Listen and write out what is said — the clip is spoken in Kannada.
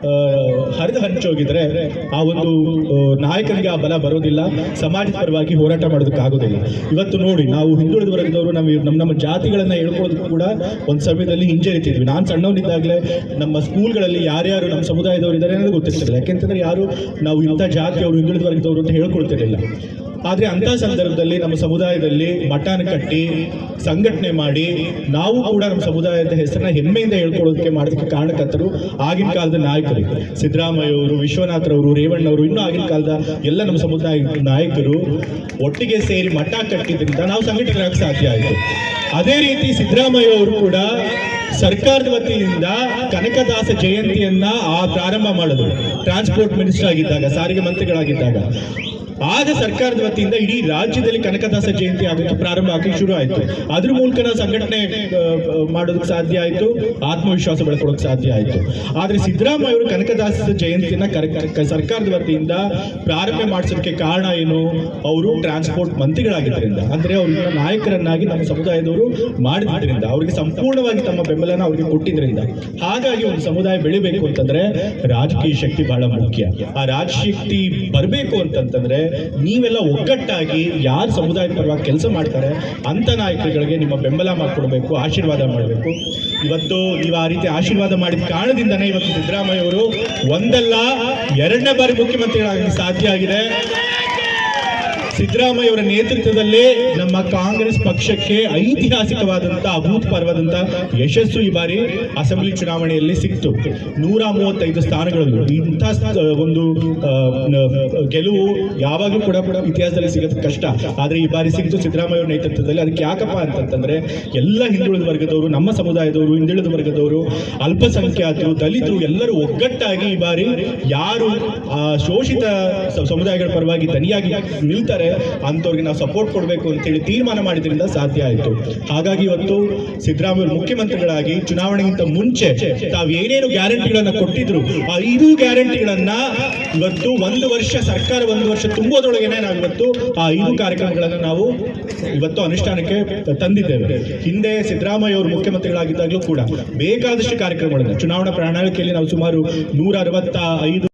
呃 ಹರಿದು ಹಂಚೋಗಿದ್ರೆ ಆ ಒಂದು ನಾಯಕನಿಗೆ ಆ ಬಲ ಬರೋದಿಲ್ಲ ಸಮಾಜದ ಪರವಾಗಿ ಹೋರಾಟ ಮಾಡೋದಕ್ಕಾಗೋದಿಲ್ಲ ಇವತ್ತು ನೋಡಿ, ನಾವು ಹಿಂದುಳಿದ ವರ್ಗದವರು ನಾವು ನಮ್ಮ ನಮ್ಮ ಜಾತಿಗಳನ್ನ ಹೇಳ್ಕೊಳ್ಳೋದಕ್ಕೂ ಕೂಡ ಒಂದು ಸಮಯದಲ್ಲಿ ಹಿಂಜರಿತಿದ್ವಿ ನಾನು ಸಣ್ಣವನಿದ್ದಾಗಲೇ ನಮ್ಮ ಸ್ಕೂಲ್ಗಳಲ್ಲಿ ಯಾರ್ಯಾರು ನಮ್ಮ ಸಮುದಾಯದವರು ಇದ್ದಾರೆ ಅನ್ನೋದು ಗೊತ್ತಿರ್ತಿರಲಿಲ್ಲ. ಯಾಕೆಂತಂದ್ರೆ ಯಾರು ನಾವು ಇಂಥ ಜಾತಿಯವರು ಹಿಂದುಳಿದ ವರ್ಗದವರು ಅಂತ ಹೇಳ್ಕೊಳ್ತಿರಲಿಲ್ಲ. ಆದರೆ ಅಂಥ ಸಂದರ್ಭದಲ್ಲಿ ನಮ್ಮ ಸಮುದಾಯದಲ್ಲಿ ಮಠನ ಕಟ್ಟಿ, ಸಂಘಟನೆ ಮಾಡಿ, ನಾವು ಕೂಡ ನಮ್ಮ ಸಮುದಾಯದ ಹೆಸರನ್ನ ಹೆಮ್ಮೆಯಿಂದ ಹೇಳ್ಕೊಳ್ಳೋದಕ್ಕೆ ಮಾಡೋದಕ್ಕೆ ಕಾರಣಕರ್ತರು ಆಗಿನ ಕಾಲದ ನಾಯಕರು. ಸಿದ್ದರಾಮಯ್ಯ ಅವರು ವಿಶ್ವನಾಥರವರು, ರೇವಣ್ಣವರು, ಇನ್ನೂ ಆಗಿನ ಕಾಲದ ಎಲ್ಲ ನಮ್ಮ ಸಮುದಾಯ ನಾಯಕರು ಒಟ್ಟಿಗೆ ಸೇರಿ ಮಠ ಕಟ್ಟಿದ್ರಿಂದ ನಾವು ಸಂಘಟನೆಯಾಗಕ್ಕೆ ಸಾಧ್ಯ ಆಯಿತು. ಅದೇ ರೀತಿ ಸಿದ್ದರಾಮಯ್ಯ ಅವರು ಕೂಡ ಸರ್ಕಾರದ ವತಿಯಿಂದ ಕನಕದಾಸ ಜಯಂತಿಯನ್ನ ಆ ಪ್ರಾರಂಭ ಮಾಡಿದ್ರು. ಟ್ರಾನ್ಸ್ಪೋರ್ಟ್ ಮಿನಿಸ್ಟರ್ ಆಗಿದ್ದಾಗ, ಸಾರಿಗೆ ಮಂತ್ರಿಗಳಾಗಿದ್ದಾಗ. ಆಗ ಸರ್ಕಾರದ ವತಿಯಿಂದ ಇಡೀ ರಾಜ್ಯದಲ್ಲಿ ಕನಕದಾಸ ಜಯಂತಿ ಆಗುತ್ತೆ ಪ್ರಾರಂಭ ಆಗಕ್ಕೆ ಶುರು ಆಯಿತು. ಅದ್ರ ಮೂಲಕ ನಾವು ಸಂಘಟನೆ ಮಾಡೋದಕ್ಕೆ ಸಾಧ್ಯ ಆಯಿತು. ಆತ್ಮವಿಶ್ವಾಸ ಬೆಳ್ಕೊಳ್ಳೋಕೆ ಸಾಧ್ಯ ಆಯಿತು. ಆದರೆ ಸಿದ್ದರಾಮಯ್ಯ ಅವರು ಕನಕದಾಸ ಕ- ಸರ್ಕಾರದ ವತಿಯಿಂದ ಪ್ರಾರಂಭ ಮಾಡಿಸೋದಕ್ಕೆ ಕಾರಣ ಏನು? ಅವರು ಟ್ರಾನ್ಸ್ಪೋರ್ಟ್ ಮಂತ್ರಿಗಳಾಗಿದ್ದರಿಂದ. ಅಂದ್ರೆ ಅವರು ನಾಯಕರನ್ನಾಗಿ ನಮ್ಮ ಸಮುದಾಯದವರು ಮಾಡಿದ್ರಿಂದ, ಅವರಿಗೆ ಸಂಪೂರ್ಣವಾಗಿ ತಮ್ಮ ಬೆಂಬಲನ ಅವರಿಗೆ ಕೊಟ್ಟಿದ್ರಿಂದ. ಹಾಗಾಗಿ ಒಂದು ಸಮುದಾಯ ಬೆಳಿಬೇಕು ಅಂತಂದ್ರೆ ರಾಜಕೀಯ ಶಕ್ತಿ ಬಹಳ ಮುಖ್ಯ. ಆ ರಾಜಶಕ್ತಿ ಬರಬೇಕು ಅಂತಂತಂದ್ರೆ ನೀವೆಲ್ಲ ಒಗ್ಗಟ್ಟಾಗಿ ಯಾರು ಸಮುದಾಯದ ಪರವಾಗಿ ಕೆಲಸ ಮಾಡ್ತಾರೆ ಅಂಥ ನಾಯಕರುಗಳಿಗೆ ನಿಮ್ಮ ಬೆಂಬಲ ಮಾಡಿಕೊಡ್ಬೇಕು, ಆಶೀರ್ವಾದ ಮಾಡಬೇಕು. ಇವತ್ತು ನೀವು ಆ ರೀತಿ ಆಶೀರ್ವಾದ ಮಾಡಿದ ಕಾರಣದಿಂದನೇ ಇವತ್ತು ಸಿದ್ದರಾಮಯ್ಯ ಅವರು ಒಂದಲ್ಲ, ಎರಡನೇ ಬಾರಿ ಮುಖ್ಯಮಂತ್ರಿಗಳಾಗಿ ಸಾಧ್ಯ ಆಗಿದೆ. ಸಿದ್ದರಾಮಯ್ಯ ಅವರ ನೇತೃತ್ವದಲ್ಲೇ ನಮ್ಮ ಕಾಂಗ್ರೆಸ್ ಪಕ್ಷಕ್ಕೆ ಐತಿಹಾಸಿಕವಾದಂಥ ಅಭೂತಪೂರ್ವದಂತ ಯಶಸ್ಸು ಈ ಬಾರಿ ಅಸೆಂಬ್ಲಿ ಚುನಾವಣೆಯಲ್ಲಿ ಸಿಕ್ತು. ನೂರ ಮೂವತ್ತೈದು ಸ್ಥಾನಗಳಲ್ಲಿ ಇಂಥ ಒಂದು ಗೆಲುವು ಯಾವಾಗಲೂ ಕೂಡ ಕೂಡ ಇತಿಹಾಸದಲ್ಲಿ ಸಿಗೋದು ಕಷ್ಟ. ಆದರೆ ಈ ಬಾರಿ ಸಿಕ್ತು ಸಿದ್ದರಾಮಯ್ಯ ನೇತೃತ್ವದಲ್ಲಿ ಅದಕ್ಕೆ ಯಾಕಪ್ಪ ಅಂತಂತಂದ್ರೆ ಎಲ್ಲ ಹಿಂದುಳಿದ ವರ್ಗದವರು, ನಮ್ಮ ಸಮುದಾಯದವರು, ಹಿಂದುಳಿದ ವರ್ಗದವರು, ಅಲ್ಪಸಂಖ್ಯಾತರು, ದಲಿತರು ಎಲ್ಲರೂ ಒಗ್ಗಟ್ಟಾಗಿ ಈ ಬಾರಿ ಯಾರು ಶೋಷಿತ ಸಮುದಾಯಗಳ ಪರವಾಗಿ ದನಿಯಾಗಿ ನಿಲ್ತಾರೆ ಅಂಥವ್ರಿಗೆ ನಾವು ಸಪೋರ್ಟ್ ಕೊಡಬೇಕು ಅಂತೇಳಿ ತೀರ್ಮಾನ ಮಾಡಿದ್ರಿಂದ ಸಾಧ್ಯ ಆಯಿತು. ಹಾಗಾಗಿ ಇವತ್ತು ಸಿದ್ದರಾಮಯ್ಯ ಮುಖ್ಯಮಂತ್ರಿಗಳಾಗಿ ಚುನಾವಣೆಗಿಂತ ಮುಂಚೆ ತಾವು ಏನೇನು ಗ್ಯಾರಂಟಿಗಳನ್ನ ಕೊಟ್ಟಿದ್ರು, ಆ ಐದು ಗ್ಯಾರಂಟಿಗಳನ್ನ ಇವತ್ತು ಒಂದು ವರ್ಷ ಸರ್ಕಾರ ಒಂದು ವರ್ಷ ತುಂಬೋದ್ರೊಳಗೇನೆ ನಾವು ಇವತ್ತು ಆ ಐದು ಕಾರ್ಯಕ್ರಮಗಳನ್ನು ನಾವು ಇವತ್ತು ಅನುಷ್ಠಾನಕ್ಕೆ ತಂದಿದ್ದೇವೆ. ಹಿಂದೆ ಸಿದ್ದರಾಮಯ್ಯ ಅವರು ಮುಖ್ಯಮಂತ್ರಿಗಳಾಗಿದ್ದಾಗಲೂ ಕೂಡ ಬೇಕಾದಷ್ಟು ಕಾರ್ಯಕ್ರಮಗಳನ್ನು, ಚುನಾವಣಾ ಪ್ರಣಾಳಿಕೆಯಲ್ಲಿ ನಾವು ಸುಮಾರು ನೂರ ಅರವತ್ತ ಐದು